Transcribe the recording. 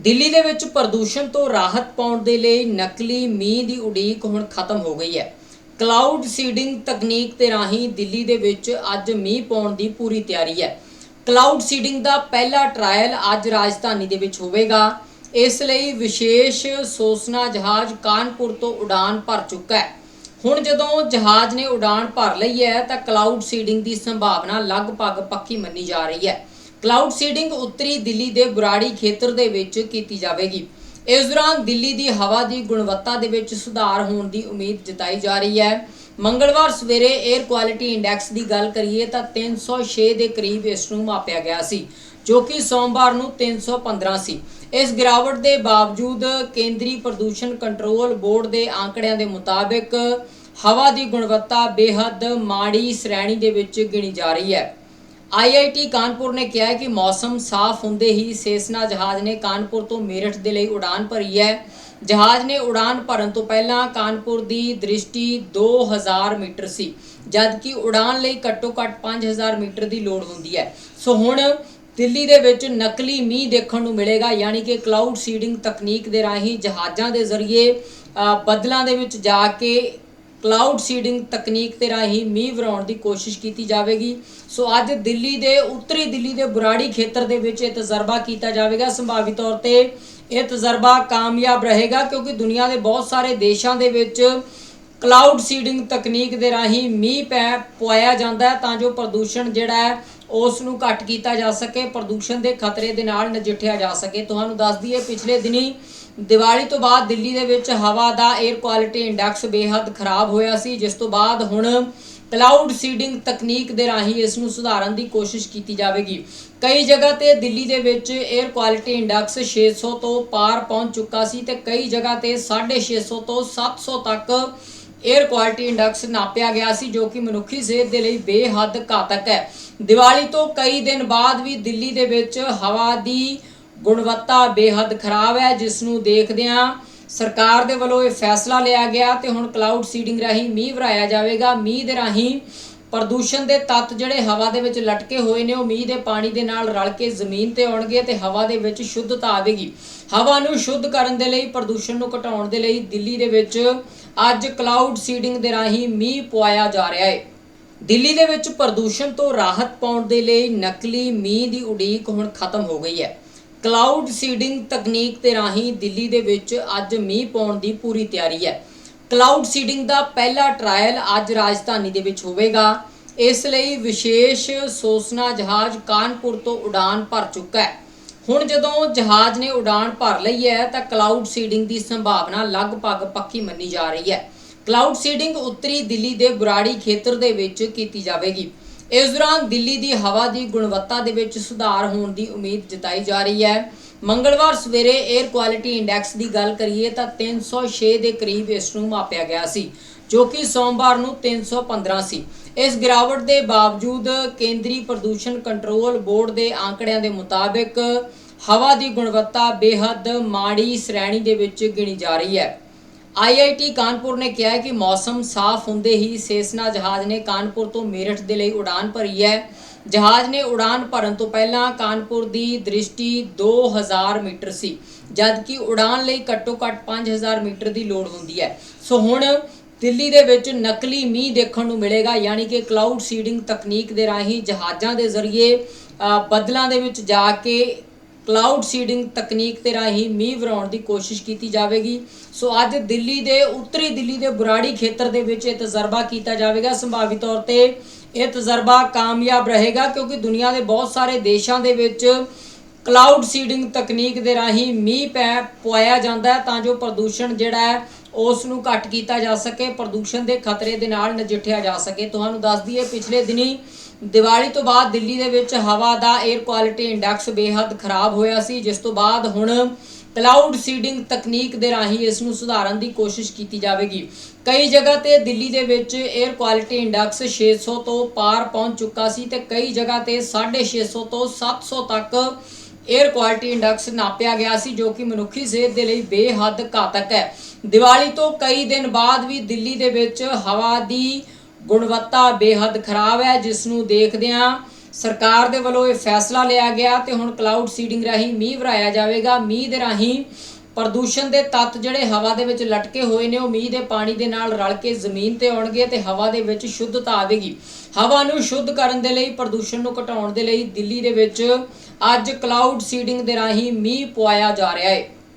ਦਿੱਲੀ ਦੇ ਵਿੱਚ ਪ੍ਰਦੂਸ਼ਣ ਤੋਂ ਰਾਹਤ ਪਾਉਣ ਦੇ ਲਈ ਨਕਲੀ ਮੀਂਹ ਦੀ ਉਡੀਕ ਹੁਣ ਖਤਮ ਹੋ ਗਈ ਹੈ। ਕਲਾਊਡ ਸੀਡਿੰਗ ਤਕਨੀਕ ਦੇ ਰਾਹੀਂ ਦਿੱਲੀ ਦੇ ਵਿੱਚ ਅੱਜ ਮੀਂਹ ਪਾਉਣ ਦੀ ਪੂਰੀ ਤਿਆਰੀ ਹੈ। ਕਲਾਊਡ ਸੀਡਿੰਗ ਦਾ ਪਹਿਲਾ ਟ੍ਰਾਇਲ ਅੱਜ ਰਾਜਧਾਨੀ ਦੇ ਵਿੱਚ ਹੋਵੇਗਾ। ਇਸ ਲਈ ਵਿਸ਼ੇਸ਼ ਸੋਸਨਾ ਜਹਾਜ਼ ਕਾਨਪੁਰ ਤੋਂ ਉਡਾਨ ਭਰ ਚੁੱਕਾ ਹੈ। ਹੁਣ ਜਦੋਂ ਜਹਾਜ਼ ਨੇ ਉਡਾਨ ਭਰ ਲਈ ਹੈ ਤਾਂ ਕਲਾਊਡ ਸੀਡਿੰਗ ਦੀ ਸੰਭਾਵਨਾ ਲਗਭਗ ਪੱਕੀ ਮੰਨੀ ਜਾ ਰਹੀ ਹੈ। ਕਲਾਊਡ ਸੀਡਿੰਗ ਉੱਤਰੀ ਦਿੱਲੀ ਦੇ ਬੁਰਾੜੀ ਖੇਤਰ ਦੇ ਵਿੱਚ ਕੀਤੀ ਜਾਵੇਗੀ। ਇਸ ਦੌਰਾਨ ਦਿੱਲੀ ਦੀ ਹਵਾ ਦੀ ਗੁਣਵੱਤਾ ਦੇ ਵਿੱਚ ਸੁਧਾਰ ਹੋਣ ਦੀ ਉਮੀਦ ਜਤਾਈ ਜਾ ਰਹੀ ਹੈ। ਮੰਗਲਵਾਰ ਸਵੇਰੇ 에ਅਰ ਕੁਆਲਿਟੀ ਇੰਡੈਕਸ ਦੀ ਗੱਲ ਕਰੀਏ ਤਾਂ 306 ਦੇ ਕਰੀਬ ਇਸ ਨੂੰ ਮਾਪਿਆ ਗਿਆ ਸੀ, ਜੋ ਕਿ ਸੋਮਵਾਰ ਨੂੰ 315 ਸੀ ਇਸ ਗਿਰਾਵਟ ਦੇ ਬਾਵਜੂਦ ਕੇਂਦਰੀ ਪ੍ਰਦੂਸ਼ਣ ਕੰਟਰੋਲ ਬੋਰਡ ਦੇ ਆંકੜਿਆਂ ਦੇ ਮੁਤਾਬਕ ਹਵਾ ਦੀ ਗੁਣਵੱਤਾ ਬੇਹੱਦ ਮਾੜੀ ਸ਼੍ਰੇਣੀ ਦੇ ਵਿੱਚ ਗਿਣੀ ਜਾ ਰਹੀ ਹੈ। ਆਈਆਈਟੀ ਕਾਨਪੁਰ ਨੇ ਕਿਹਾ ਹੈ ਕਿ ਮੌਸਮ ਸਾਫ਼ ਹੁੰਦੇ ਹੀ ਸੇਸਨਾ ਜਹਾਜ਼ ਨੇ ਕਾਨਪੁਰ ਤੋਂ ਮੇਰਠ ਦੇ ਲਈ ਉਡਾਨ ਭਰੀ ਹੈ। ਜਹਾਜ਼ ਨੇ ਉਡਾਨ ਭਰਨ ਤੋਂ ਪਹਿਲਾਂ ਕਾਨਪੁਰ ਦੀ ਦ੍ਰਿਸ਼ਟੀ 2000 ਮੀਟਰ ਸੀ ਜਦਕਿ ਉਡਾਨ ਲਈ ਘੱਟੋ-ਘੱਟ 5000 ਮੀਟਰ ਦੀ ਲੋੜ ਹੁੰਦੀ ਹੈ। ਸੋ ਹੁਣ ਦਿੱਲੀ ਦੇ ਵਿੱਚ ਨਕਲੀ ਮੀਂਹ ਦੇਖਣ ਨੂੰ ਮਿਲੇਗਾ ਯਾਨੀ ਕਿ ਕਲਾਊਡ ਸੀਡਿੰਗ ਤਕਨੀਕ ਦੇ ਰਾਹੀਂ ਜਹਾਜ਼ਾਂ ਦੇ ਜ਼ਰੀਏ ਅ, ਬੱਦਲਾਂ ਦੇ ਵਿੱਚ ਜਾ ਕੇ ਕਲਾਊਡ ਸੀਡਿੰਗ ਤਕਨੀਕ ਦੇ ਰਾਹੀਂ ਮੀਂਹ ਵਰਾਉਣ ਦੀ ਕੋਸ਼ਿਸ਼ ਕੀਤੀ ਜਾਵੇਗੀ। ਸੋ ਅੱਜ ਦਿੱਲੀ ਦੇ, ਉੱਤਰੀ ਦਿੱਲੀ ਦੇ ਬੁਰਾੜੀ ਖੇਤਰ ਦੇ ਵਿੱਚ ਇਹ ਤਜਰਬਾ ਕੀਤਾ ਜਾਵੇਗਾ। ਸੰਭਾਵੀ ਤੌਰ ਤੇ ਇਹ ਤਜਰਬਾ ਕਾਮਯਾਬ ਰਹੇਗਾ ਕਿਉਂਕਿ ਦੁਨੀਆ ਦੇ ਬਹੁਤ ਸਾਰੇ ਦੇਸ਼ਾਂ ਦੇ ਵਿੱਚ ਕਲਾਊਡ ਸੀਡਿੰਗ ਤਕਨੀਕ ਦੇ ਰਾਹੀਂ ਮੀਂਹ ਪੈ ਪੁਆਇਆ ਜਾਂਦਾ ਹੈ ਤਾਂ ਜੋ ਪ੍ਰਦੂਸ਼ਣ ਜਿਹੜਾ ਹੈ, ਉਸ ਨੂੰ ਘੱਟ ਕੀਤਾ ਜਾ ਸਕੇ, ਪ੍ਰਦੂਸ਼ਣ ਦੇ ਖਤਰੇ ਦੇ ਨਾਲ ਨਜਿੱਠਿਆ ਜਾ ਸਕੇ। ਤੁਹਾਨੂੰ ਦੱਸ ਦਈਏ, ਪਿਛਲੇ ਦਿਨੀ ਦੀਵਾਲੀ ਤੋਂ ਬਾਅਦ ਦਿੱਲੀ ਦੇ ਵਿੱਚ ਹਵਾ ਦਾ 에ਅਰ ਕੁਆਲਿਟੀ ਇੰਡੈਕਸ ਬੇहद ਖਰਾਬ ਹੋਇਆ ਸੀ, ਜਿਸ ਤੋਂ ਬਾਅਦ ਹੁਣ ਕਲਾਊਡ ਸੀਡਿੰਗ ਤਕਨੀਕ ਦੇ ਰਾਹੀਂ ਇਸ ਨੂੰ ਸੁਧਾਰਨ ਦੀ ਕੋਸ਼ਿਸ਼ ਕੀਤੀ ਜਾਵੇਗੀ। ਕਈ ਜਗ੍ਹਾ ਤੇ ਦਿੱਲੀ ਦੇ ਵਿੱਚ 에ਅਰ ਕੁਆਲਿਟੀ ਇੰਡੈਕਸ 600 ਤੋਂ ਪਾਰ ਪਹੁੰਚ ਚੁੱਕਾ ਸੀ ਤੇ ਕਈ ਜਗ੍ਹਾ ਤੇ 650 ਤੋਂ 700 ਤੱਕ 에ਅਰ ਕੁਆਲਿਟੀ ਇੰਡੈਕਸ ਨਾਪਿਆ ਗਿਆ ਸੀ, ਜੋ ਕਿ ਮਨੁੱਖੀ ਸਿਹਤ ਦੇ ਲਈ ਬੇਹੱਦ ਘਾਤਕ ਹੈ। ਦੀਵਾਲੀ ਤੋਂ ਕਈ ਦਿਨ ਬਾਅਦ ਵੀ ਦਿੱਲੀ ਦੇ ਵਿੱਚ ਹਵਾ ਦੀ ਗੁਣਵੱਤਾ ਬੇਹੱਦ ਖਰਾਬ ਹੈ ਜਿਸ ਨੂੰ ਦੇਖਦਿਆਂ ਸਰਕਾਰ ਦੇ ਵੱਲੋਂ ਇਹ ਫੈਸਲਾ ਲਿਆ ਗਿਆ ਤੇ ਹੁਣ ਕਲਾਊਡ ਸੀਡਿੰਗ ਰਾਹੀਂ ਮੀਂਹ ਵਰਾਇਆ ਜਾਵੇਗਾ। ਮੀਂਹ ਦੇ ਰਾਹੀਂ ਪ੍ਰਦੂਸ਼ਣ ਦੇ ਤੱਤ ਜਿਹੜੇ ਹਵਾ ਦੇ ਵਿੱਚ ਲਟਕੇ ਹੋਏ ਨੇ, ਉਹ ਮੀਂਹ ਦੇ ਪਾਣੀ ਦੇ ਨਾਲ ਰਲ ਕੇ ਜ਼ਮੀਨ ਤੇ ਆਉਣਗੇ ਤੇ ਹਵਾ ਦੇ ਵਿੱਚ ਸ਼ੁੱਧਤਾ ਆਵੇਗੀ। ਹਵਾ ਨੂੰ ਸ਼ੁੱਧ ਕਰਨ ਦੇ ਲਈ, ਪ੍ਰਦੂਸ਼ਣ ਨੂੰ ਘਟਾਉਣ ਦੇ ਲਈ ਦਿੱਲੀ ਦੇ ਵਿੱਚ ਅੱਜ ਕਲਾਊਡ ਸੀਡਿੰਗ ਦੇ ਰਾਹੀਂ ਮੀਂਹ ਪਵਾਇਆ ਜਾ ਰਿਹਾ ਹੈ। ਦਿੱਲੀ ਦੇ ਵਿੱਚ ਪ੍ਰਦੂਸ਼ਣ ਤੋਂ ਰਾਹਤ ਪਾਉਣ ਦੇ ਲਈ ਨਕਲੀ ਮੀਂਹ ਦੀ ਉਡੀਕ ਹੁਣ ਖਤਮ ਹੋ ਗਈ ਹੈ। ਕਲਾਊਡ ਸੀਡਿੰਗ ਤਕਨੀਕ ਦੇ ਰਾਹੀਂ ਦਿੱਲੀ ਦੇ ਵਿੱਚ ਅੱਜ ਮੀਂਹ ਪਾਉਣ ਦੀ ਪੂਰੀ ਤਿਆਰੀ ਹੈ। ਕਲਾਊਡ ਸੀਡਿੰਗ ਦਾ ਪਹਿਲਾ ਟ੍ਰਾਇਲ ਅੱਜ ਰਾਜਧਾਨੀ ਦੇ ਵਿੱਚ ਹੋਵੇਗਾ। ਇਸ ਲਈ ਵਿਸ਼ੇਸ਼ ਸੋਸਨਾ ਜਹਾਜ਼ ਕਾਨਪੁਰ ਤੋਂ ਉਡਾਨ ਭਰ ਚੁੱਕਾ ਹੈ। ਹੁਣ ਜਦੋਂ ਜਹਾਜ਼ ਨੇ ਉਡਾਨ ਭਰ ਲਈ ਹੈ, ਤਾਂ ਕਲਾਊਡ ਸੀਡਿੰਗ ਦੀ ਸੰਭਾਵਨਾ ਲਗਭਗ ਪੱਕੀ ਮੰਨੀ ਜਾ ਰਹੀ ਹੈ। ਕਲਾਊਡ ਸੀਡਿੰਗ ਉੱਤਰੀ ਦਿੱਲੀ ਦੇ ਬੁਰਾੜੀ ਖੇਤਰ ਦੇ ਵਿੱਚ ਕੀਤੀ ਜਾਵੇਗੀ। ਇਸ ਦੌਰਾਨ ਦਿੱਲੀ ਦੀ ਹਵਾ ਦੀ ਗੁਣਵੱਤਾ ਦੇ ਵਿੱਚ ਸੁਧਾਰ ਹੋਣ ਦੀ ਉਮੀਦ ਜਤਾਈ ਜਾ ਰਹੀ ਹੈ। ਮੰਗਲਵਾਰ ਸਵੇਰੇ 에ਅਰ ਕੁਆਲਿਟੀ ਇੰਡੈਕਸ ਦੀ ਗੱਲ ਕਰੀਏ ਤਾਂ 306 ਦੇ ਕਰੀਬ ਇਸ ਨੂੰ ਮਾਪਿਆ ਗਿਆ ਸੀ, ਜੋ ਕਿ ਸੋਮਵਾਰ ਨੂੰ 315 ਸੀ ਇਸ ਗਿਰਾਵਟ ਦੇ ਬਾਵਜੂਦ ਕੇਂਦਰੀ ਪ੍ਰਦੂਸ਼ਣ ਕੰਟਰੋਲ ਬੋਰਡ ਦੇ ਆંકੜਿਆਂ ਦੇ ਮੁਤਾਬਕ ਹਵਾ ਦੀ ਗੁਣਵੱਤਾ ਬੇਹੱਦ ਮਾੜੀ ਸ਼੍ਰੇਣੀ ਦੇ ਵਿੱਚ ਗਿਣੀ ਜਾ ਰਹੀ ਹੈ। ਆਈਆਈਟੀ ਕਾਨਪੁਰ ਨੇ ਕਿਹਾ ਹੈ ਕਿ ਮੌਸਮ ਸਾਫ਼ ਹੁੰਦੇ ਹੀ ਸੇਸਨਾ ਜਹਾਜ਼ ਨੇ ਕਾਨਪੁਰ ਤੋਂ ਮੇਰਠ ਦੇ ਲਈ ਉਡਾਨ ਭਰੀ ਹੈ। ਜਹਾਜ਼ ਨੇ ਉਡਾਨ ਭਰਨ ਤੋਂ ਪਹਿਲਾਂ ਕਾਨਪੁਰ ਦੀ ਦ੍ਰਿਸ਼ਟੀ 2000 ਮੀਟਰ ਸੀ, ਜਦਕਿ ਉਡਾਨ ਲਈ ਘੱਟੋ-ਘੱਟ 5000 ਮੀਟਰ ਦੀ ਲੋੜ ਹੁੰਦੀ ਹੈ। ਸੋ ਹੁਣ ਦਿੱਲੀ ਦੇ ਵਿੱਚ ਨਕਲੀ ਮੀਂਹ ਦੇਖਣ ਨੂੰ ਮਿਲੇਗਾ, ਯਾਨੀ ਕਿ ਕਲਾਊਡ ਸੀਡਿੰਗ ਤਕਨੀਕ ਦੇ ਰਾਹੀਂ ਜਹਾਜ਼ਾਂ ਦੇ ਜ਼ਰੀਏ ਬੱਦਲਾਂ ਦੇ ਵਿੱਚ ਜਾ ਕੇ ਕਲਾਊਡ ਸੀਡਿੰਗ ਤਕਨੀਕ ਦੇ ਰਾਹੀਂ ਮੀਂਹ ਵਰਾਉਣ ਦੀ ਕੋਸ਼ਿਸ਼ ਕੀਤੀ ਜਾਵੇਗੀ। ਸੋ ਅੱਜ ਦਿੱਲੀ ਦੇ, ਉੱਤਰੀ ਦਿੱਲੀ ਦੇ ਬੁਰਾੜੀ ਖੇਤਰ ਦੇ ਵਿੱਚ ਇਹ ਤਜਰਬਾ ਕੀਤਾ ਜਾਵੇਗਾ। ਸੰਭਾਵੀ ਤੌਰ ਤੇ ਇਹ ਤਜਰਬਾ ਕਾਮਯਾਬ ਰਹੇਗਾ ਕਿਉਂਕਿ ਦੁਨੀਆ ਦੇ ਬਹੁਤ ਸਾਰੇ ਦੇਸ਼ਾਂ ਦੇ ਵਿੱਚ ਕਲਾਊਡ ਸੀਡਿੰਗ ਤਕਨੀਕ ਦੇ ਰਾਹੀਂ ਮੀਂਹ ਪੈ ਪੁਆਇਆ ਜਾਂਦਾ ਹੈ ਤਾਂ ਜੋ ਪ੍ਰਦੂਸ਼ਣ ਜਿਹੜਾ ਹੈ ਉਸ ਨੂੰ ਘੱਟ ਕੀਤਾ ਜਾ ਸਕੇ, ਪ੍ਰਦੂਸ਼ਣ ਦੇ ਖਤਰੇ ਦੇ ਨਾਲ ਨਜਿੱਠਿਆ ਜਾ ਸਕੇ। ਤੁਹਾਨੂੰ ਦੱਸ ਦਈਏ, ਪਿਛਲੇ ਦਿਨੀ ਦੀਵਾਲੀ ਤੋਂ ਬਾਅਦ ਦਿੱਲੀ ਦੇ ਵਿੱਚ ਹਵਾ ਦਾ 에ਅਰ ਕੁਆਲਿਟੀ ਇੰਡੈਕਸ ਬੇहद ਖਰਾਬ ਹੋਇਆ ਸੀ, ਜਿਸ ਤੋਂ ਬਾਅਦ ਹੁਣ ਕਲਾਊਡ ਸੀਡਿੰਗ ਤਕਨੀਕ ਦੇ ਰਾਹੀਂ ਇਸ ਨੂੰ ਸੁਧਾਰਨ ਦੀ ਕੋਸ਼ਿਸ਼ ਕੀਤੀ ਜਾਵੇਗੀ। ਕਈ ਜਗ੍ਹਾ ਤੇ ਦਿੱਲੀ ਦੇ ਵਿੱਚ 에ਅਰ ਕੁਆਲਿਟੀ ਇੰਡੈਕਸ 600 ਤੋਂ ਪਾਰ ਪਹੁੰਚ ਚੁੱਕਾ ਸੀ ਤੇ ਕਈ ਜਗ੍ਹਾ ਤੇ 650 ਤੋਂ 700 ਤੱਕ 에ਅਰ ਕੁਆਲਿਟੀ ਇੰਡੈਕਸ ਨਾਪਿਆ ਗਿਆ ਸੀ, ਜੋ ਕਿ ਮਨੁੱਖੀ ਸਿਹਤ ਦੇ ਲਈ ਬੇਹੱਦ ਘਾਤਕ ਹੈ। ਦੀਵਾਲੀ ਤੋਂ ਕਈ ਦਿਨ ਬਾਅਦ ਵੀ ਦਿੱਲੀ ਦੇ ਵਿੱਚ ਹਵਾ ਦੀ ਗੁਣਵੱਤਾ ਬੇਹੱਦ ਖਰਾਬ ਹੈ ਜਿਸ ਨੂੰ ਦੇਖਦਿਆਂ ਸਰਕਾਰ ਦੇ ਵੱਲੋਂ ਇਹ ਫੈਸਲਾ ਲਿਆ ਗਿਆ ਤੇ ਹੁਣ ਕਲਾਊਡ ਸੀਡਿੰਗ ਰਾਹੀਂ ਮੀਂਹ ਵਰਾਇਆ ਜਾਵੇਗਾ। ਮੀਂਹ ਦੇ ਰਾਹੀਂ ਪ੍ਰਦੂਸ਼ਣ ਦੇ ਤੱਤ ਜਿਹੜੇ ਹਵਾ ਦੇ ਵਿੱਚ ਲਟਕੇ ਹੋਏ ਨੇ, ਉਹ ਮੀਂਹ ਦੇ ਪਾਣੀ ਦੇ ਨਾਲ ਰਲ ਕੇ ਜ਼ਮੀਨ ਤੇ ਆਉਣਗੇ ਤੇ ਹਵਾ ਦੇ ਵਿੱਚ ਸ਼ੁੱਧਤਾ ਆਵੇਗੀ। ਹਵਾ ਨੂੰ ਸ਼ੁੱਧ ਕਰਨ ਦੇ ਲਈ, ਪ੍ਰਦੂਸ਼ਣ ਨੂੰ ਘਟਾਉਣ ਦੇ ਲਈ ਦਿੱਲੀ ਦੇ ਵਿੱਚ ਅੱਜ ਕਲਾਊਡ ਸੀਡਿੰਗ ਦੇ ਰਾਹੀਂ ਮੀਂਹ ਪਵਾਇਆ ਜਾ ਰਿਹਾ ਹੈ।